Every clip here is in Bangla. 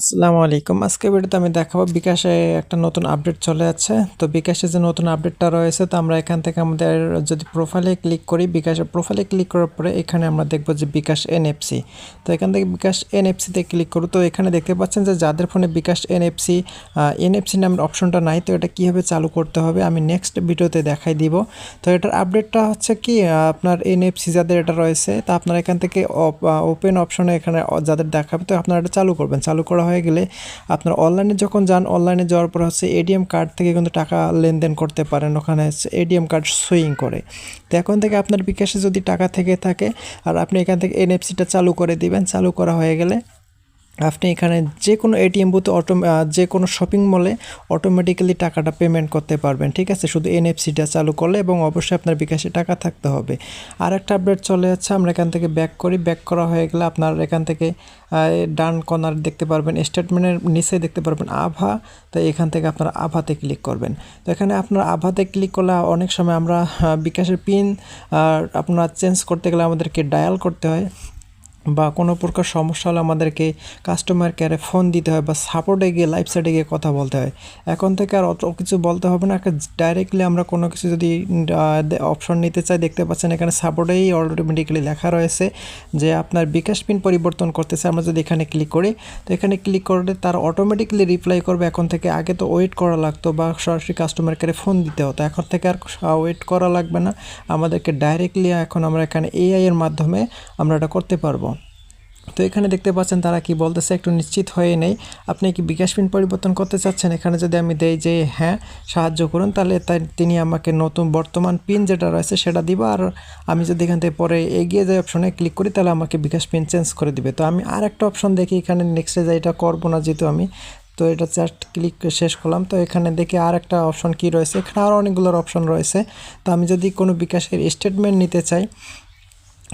আসসালামু আলাইকুম। আজকে ভিডিওতে আমি দেখাবো বিকাশে একটা নতুন আপডেট চলে যাচ্ছে। তো বিকাশে যে নতুন আপডেটটা রয়েছে, তো আমরা এখান থেকে আমাদের যদি প্রোফাইলে ক্লিক করি, বিকাশের প্রোফাইলে ক্লিক করার পরে এখানে আমরা দেখব যে বিকাশ এনএফসি তো এখান থেকে বিকাশ এনএফসিতে ক্লিক করব। তো এখানে দেখতে পাচ্ছেন যে যাদের ফোনে বিকাশ এনএফসি এনএফসি নামের অপশনটা নাই, তো এটা কীভাবে চালু করতে হবে আমি নেক্সট ভিডিওতে দেখাই দিব। তো এটার আপডেটটা হচ্ছে কি আপনার এনএফসি যাদের এটা রয়েছে, তা আপনারা এখান থেকে ওপেন অপশনে এখানে যাদের দেখাবে, তো আপনারা এটা চালু করবেন। চালু করা হয়ে গেলে আপনার অনলাইনে যখন যান অনলাইনে যাওয়ার পর হচ্ছে এটিএম কার্ড থেকে কিন্তু টাকা লেনদেন করতে পারেন। ওখানে এটিএম কার্ড সুইং করে। তো এখন থেকে আপনার বিকাশে যদি টাকা থেকে থাকে, আর আপনি এখান থেকে এনএফসিটা চালু করে দিবেন, চালু করা হয়ে গেলে আপনি এখানে যে কোনো এটিএম বুথে অটো যে কোনো শপিং মলে অটোমেটিক্যালি টাকাটা পেমেন্ট করতে পারবেন, ঠিক আছে? শুধু এনএফসিটা চালু করলে এবং অবশ্যই আপনার বিকাশে টাকা থাকতে হবে। আর একটা আপডেট চলে যাচ্ছে, আমরা এখান থেকে ব্যাক করি। ব্যাক করা হয়ে গেলে আপনার এখান থেকে ডান কর্নার দেখতে পারবেন স্টেটমেন্টের নিচে দেখতে পারবেন আভা। তো এখান থেকে আপনারা আভাতে ক্লিক করবেন। তো এখানে আপনার আভাতে ক্লিক করলে অনেক সময় আমরা বিকাশের পিন আপনার চেঞ্জ করতে গেলে আমাদেরকে ডায়াল করতে হয়। বা কোনো প্রকার সমস্যা হলে আমাদেরকে কাস্টমার কেয়ারে ফোন দিতে হয় বা সাপোর্টে গিয়ে লাইভ সাইডে গিয়ে কথা বলতে হয়। এখন থেকে আর অত কিছু বলতে হবে না ডাইরেক্টলি আমরা কোনো কিছু যদি অপশন নিতে চাই, দেখতে পাচ্ছেন এখানে সাপোর্টেই অটোমেটিক্যালি লেখা রয়েছে যে আপনার বিকাশ পিন পরিবর্তন করতেছে, আমরা যদি এখানে ক্লিক করি, তো এখানে ক্লিক করলে তার অটোমেটিক্যালি রিপ্লাই করবে, এখন থেকে আগে তো ওয়েট করা লাগতো বা সরাসরি কাস্টমার কেয়ারে ফোন দিতে হতো, এখন থেকে আর ওয়েট করা লাগবে না। আমাদেরকে ডাইরেক্টলি এখন আমরা এখানে এআই এর মাধ্যমে আমরা এটা করতে পারব। তো এখানে দেখতে পাচ্ছেন তারা কি বলতেছে, একটু নিশ্চিত হয়ে নেই। আপনি কি বিকাশ পিন পরিবর্তন করতে চাচ্ছেন? এখানে যদি আমি দেই যে হ্যাঁ সাহায্য করুন, তাহলে তিনি আমাকে নতুন বর্তমান পিন যেটা রয়েছে সেটা দিব। আর আমি যদি এখান থেকে পরে এগিয়ে যাই অপশনে ক্লিক করি, তাহলে আমাকে বিকাশ পিন চেঞ্জ করে দিবে। তো আমি আর একটা অপশন দেখি, এখানে নেক্সটে যাই এটা করব না যেহেতু আমি, তো এটা জাস্ট ক্লিক শেষ করলাম। তো এখানে দেখি আর একটা অপশন কি রয়েছে, এখানে আরও অনেকগুলোর অপশন রয়েছে। তো আমি যদি কোনো বিকাশের স্টেটমেন্ট নিতে চাই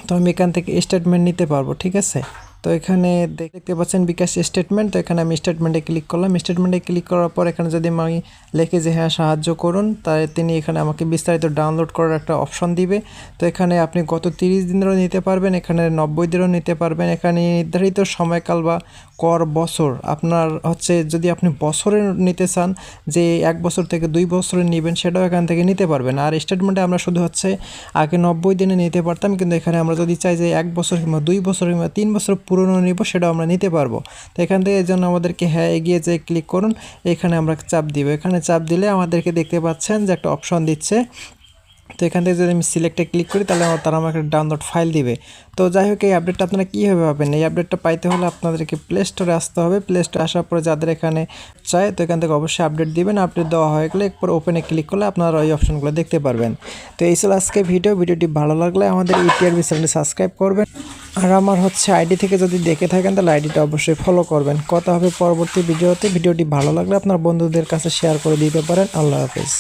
তো আমি এখান থেকে স্টেটমেন্ট নিতে পারব ঠিক আছে? তো এখানে দেখতে পাচ্ছেন বিকাশ স্টেটমেন্ট তো এখানে আমি স্টেটমেন্টে ক্লিক করলাম। স্টেটমেন্টে ক্লিক করার পর এখানে যদি আমি লিখে যে হ্যাঁ সাহায্য করুন, তাই তিনি এখানে আমাকে বিস্তারিত ডাউনলোড করার একটা অপশন দিবে। তো এখানে আপনি গত তিরিশ দিনেরও নিতে পারবেন, এখানে নব্বই দিনেরও নিতে পারবেন। এখানে নির্ধারিত সময়কাল বা কর বছর আপনার হচ্ছে যদি আপনি বছরে নিতে চান, যে এক বছর থেকে দুই বছরে নেবেন সেটাও এখান থেকে নিতে পারবেন। আর স্টেটমেন্টে আমরা শুধু হচ্ছে আগে নব্বই দিনে নিতে পারতাম, কিন্তু এখানে আমরা যদি চাই যে, এক বছর কিংবা দুই বছর কিংবা তিন বছর পুরনো নিব, সেটাও আমরা নিতে পারব। তো এখান থেকে এই জন্য আমাদেরকে হ্যাঁ এগিয়ে যে ক্লিক করুন। এখানে আমরা চাপ দিব। এখানে চাপ দিলে আমাদেরকে দেখতে পাচ্ছেন যে একটা অপশন দিচ্ছে। তো এখান থেকে যদি আমি সিলেক্টে ক্লিক করি, তাহলে তারা আমাকে ডাউনলোড ফাইল দিবে। তো যাই হোক, এই আপডেটটা আপনারা কীভাবে পাবেন? এই আপডেটটা পাইতে হলে আপনাদেরকে প্লে স্টোরে আসতে হবে। প্লে স্টোরে আসার পরে যাদের এখানে চায়, তো এখান থেকে অবশ্যই আপডেট দিবেন। আপডেট দেওয়া হয়ে গেলে এরপর ওপেনে ক্লিক করলে আপনারা ওই অপশনগুলো দেখতে পারবেন। তো এই ছিল আজকে ভিডিও ভিডিওটি ভালো লাগলে আমাদের ইটিআরবি চ্যানেলটি সাবস্ক্রাইব করবেন। আর আমার হচ্ছে আইডি থেকে যদি দেখে থাকেন, তাহলে আইডিটা অবশ্যই ফলো করবেন। কথা হবে পরবর্তী ভিডিওতে। ভিডিওটি ভালো লাগলে আপনার বন্ধুদের কাছে শেয়ার করে দিতে পারেন। আল্লাহ হাফিজ।